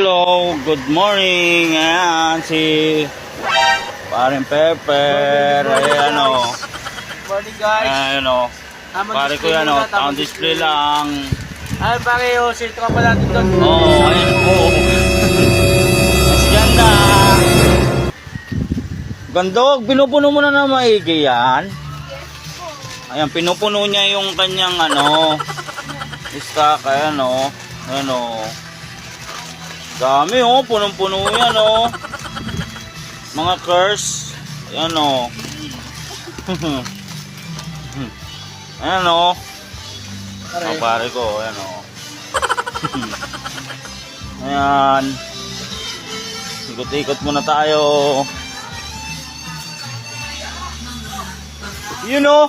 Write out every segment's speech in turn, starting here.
Hello, good morning. Ayan, si Paring Pepper. Ayan o. Morning guys. Ayan o. Tamang Pare ko yan o. muna, Town display lang. Ay pare, oh, si tropa natin doon. Oo, oh, ayan po. Mas ganda. Gandog, pinupuno mo na na maigi yan. Ayan, pinupuno niya yung kanyang ano, stock, ayan o. Ayan o. Dami oh, punong-puno yan oh. Mga curse. Ayan oh. ayan oh. Ang pare ko, ayan oh. ayan. Ikot-ikot muna tayo. Yun oh.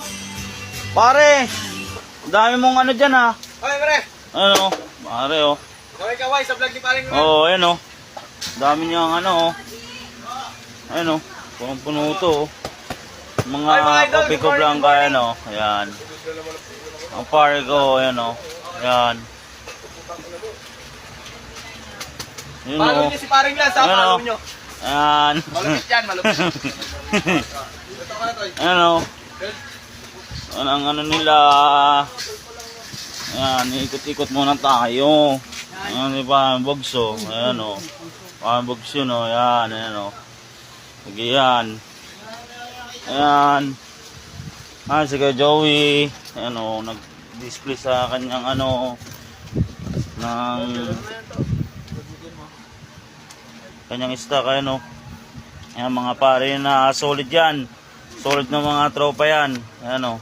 Pare. ang Dami mong ano dyan ah. Hoy pare, Ano, pare oh. Kaway kaway sa vlog ni paring Ron. Oo, oh, ayan oh. Dami niyang ano oh. Ayan oh. Punong-puno to oh. Mga kopi ko blanca ayan oh. Ayan. Ang pare ko, ayan oh. Ayan. Yun Follow oh. niyo si paring ha? Ano? Follow niyo. Ayan. Malupit yan, malupit. Ayan oh. Ayan ang ano nila. Ayan, ikot-ikot muna tayo. Ayan, di ba? Ang bugso. Ayan o. Oh. Ang bugso, no? Ayan, ayan o. Oh. Sige yan. Ayan. Ah, si Joey. Ayan o, oh, nag-display sa kanyang ano, ng kanyang stock, ayan o. Ayan, mga pare na solid yan. Solid na mga tropa yan. Ayan o.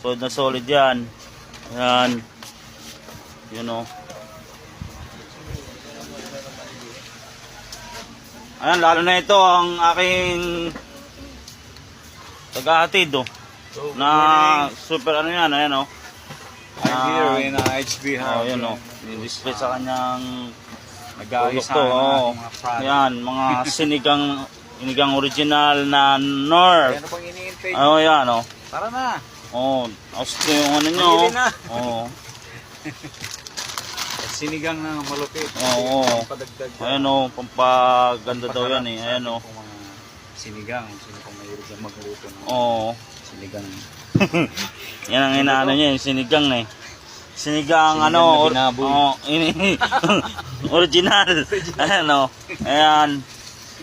Solid na solid yan. Ayan. Yun o. Ayan, lalo na ito ang aking tagahatid o. Na super ano yan, ayan o. I'm here in uh, HB Oh, House. yun o. Display sa kanyang Nag-aayos na Oh. mga. Yan, mga sinigang sinigang original na North. Ano pang iniintay? Oh, yan o. Tara na. Oh, gusto yung ano nyo. Na. Oh. Sinigang na malupit. Oo. Oh, Padagdag. Ayan o, pampaganda daw yan eh. Ayan o. Sinigang, sino pang mahilig yan magluto ng Oo. sinigang. Yan ang inaano niya, yung sinigang eh. Sinigang, Sinigang ano, na or, binaboy. oh, ini, original. Ayan o. Ayan.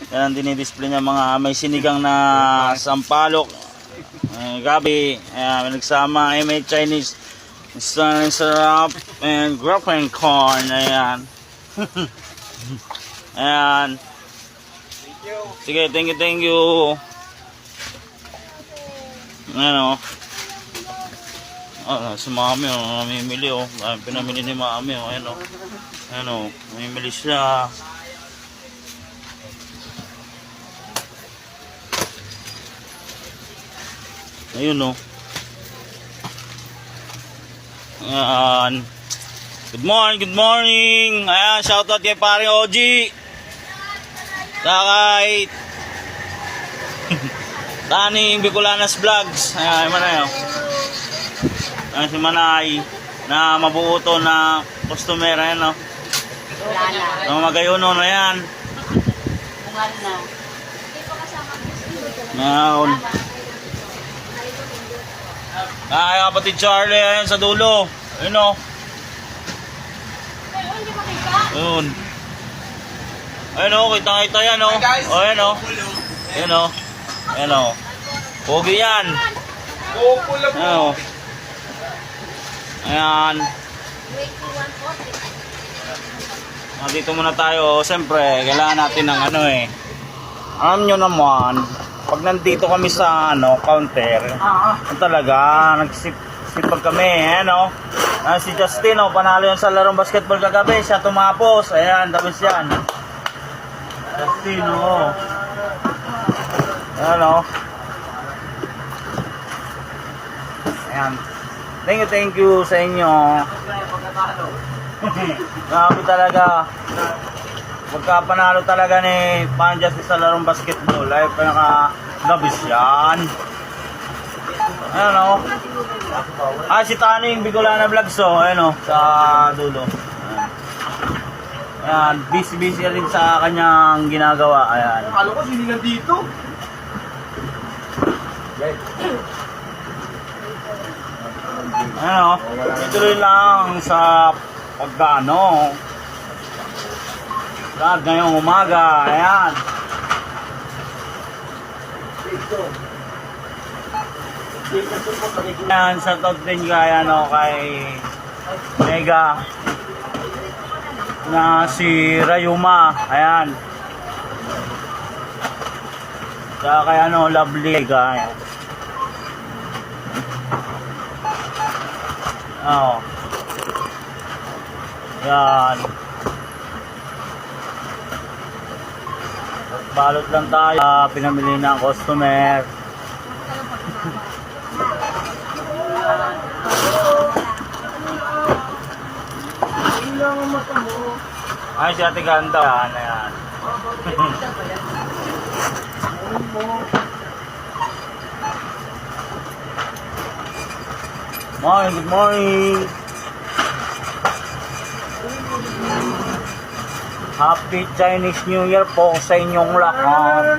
Yan ang dinidisplay niya mga may sinigang na sampalok, eh, gabi, ayan, may nagsama, ay may Chinese sun sarap and grape corn, ayan. ayan. Sige, thank you, thank you. Ano? Ah, si Mami, oh, namimili, oh. Ah, pinamili ni Mami, oh. Ayan, oh. Ayan, oh. Namimili siya. Ayun, oh. Ayan. Good morning, good morning. Ayan, shoutout kay paring OG. Saka kay Daning Bicolanas Vlogs. Ayan, man na yun. Ayan si Manay na mabuo to na customer. Ayan, no? Lala. Ang magayuno na yan. Bungal na. Ngayon. Ay, kapatid Charlie, ayan sa dulo. Ayun, oh. Ayun. Ayun, oh. Kita-kita yan, oh. Guys. Oh, ayan, oh. Ayan, oh. Ayan, oh. Pogi yan. Kupul lang Ayan, oh. Nandito muna tayo. Siyempre, kailangan natin ng ano eh. Alam nyo naman, pag nandito kami sa ano, counter, ano talaga, nagsipag kami, ayan o. Ah, si Justin, oh, panalo yan sa larong basketball kagabi, siya tumapos, ayan, tapos yan. Justin, oh. Ayan o. Ayan. Thank you, thank you sa inyo. Grabe talaga. Pagka panalo talaga ni Panjas sa larong basketball, ay pinaka gabis yan. Ayan o. Ah, si Taning Bicolana Vlogs o. Ayan o, sa dulo. Ayan. Ayan, busy-busy rin sa kanyang ginagawa. Ayan. Akala ko sinigang dito. Ano, ituloy lang sa pagkaano. Lahat ngayong umaga, ayan. Ayan, sa top din kaya ano, kay Mega na si Rayuma, ayan. Saka kay ano, Lovely, kaya. Oo. Yan. Balot lang tayo. Ah, pinamili ng customer. Ay, si Ate Ganda. Yan, yan. Morning, good morning. Happy Chinese New Year po sa inyong lahat.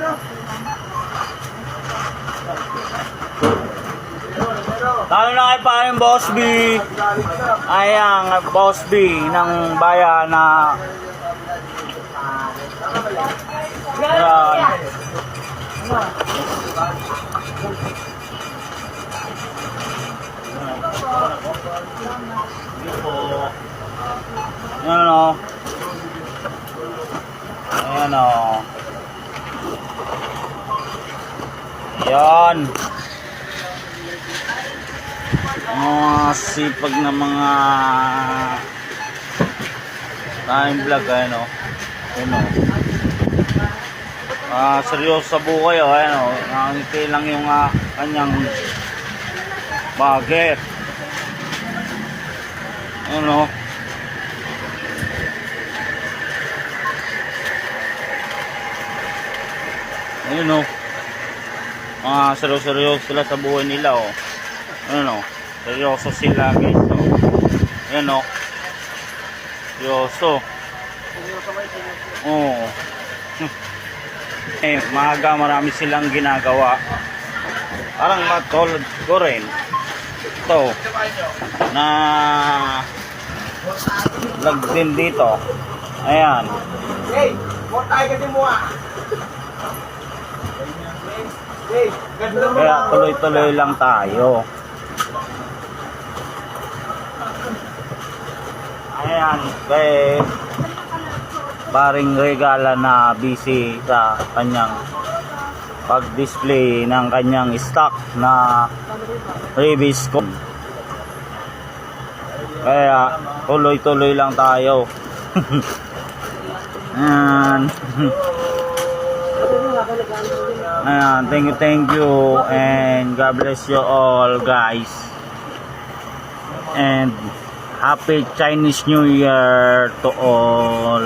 Lalo na kay paring Boss B. Ayan, Boss B ng bayan na Ayan. Sige po. Ayan o. Ayan o. Ayan. Mga sipag na mga time vlog ayan o. Ayan o. Ah, seryoso sa buhay o. Ayan o. Nakangiti lang yung ah, kanyang bagay. Ayan Ayun o. Mga seryoso-seryoso sila sa buhay nila o. Ayun o. Seryoso sila guys o. Ayun o. Seryoso. Oo. eh, maaga marami silang ginagawa. Parang matulad ko rin. Ito. Na vlog din dito. Ayan. Hey, mo tayo kasi mo ah. Kaya tuloy-tuloy lang tayo. Ayan, kay paring regala na busy sa kanyang pag-display ng kanyang stock na previous ko. Kaya tuloy-tuloy lang tayo. Ayan. Ayan, thank you, thank you, and God bless you all, guys. And happy Chinese New Year to all.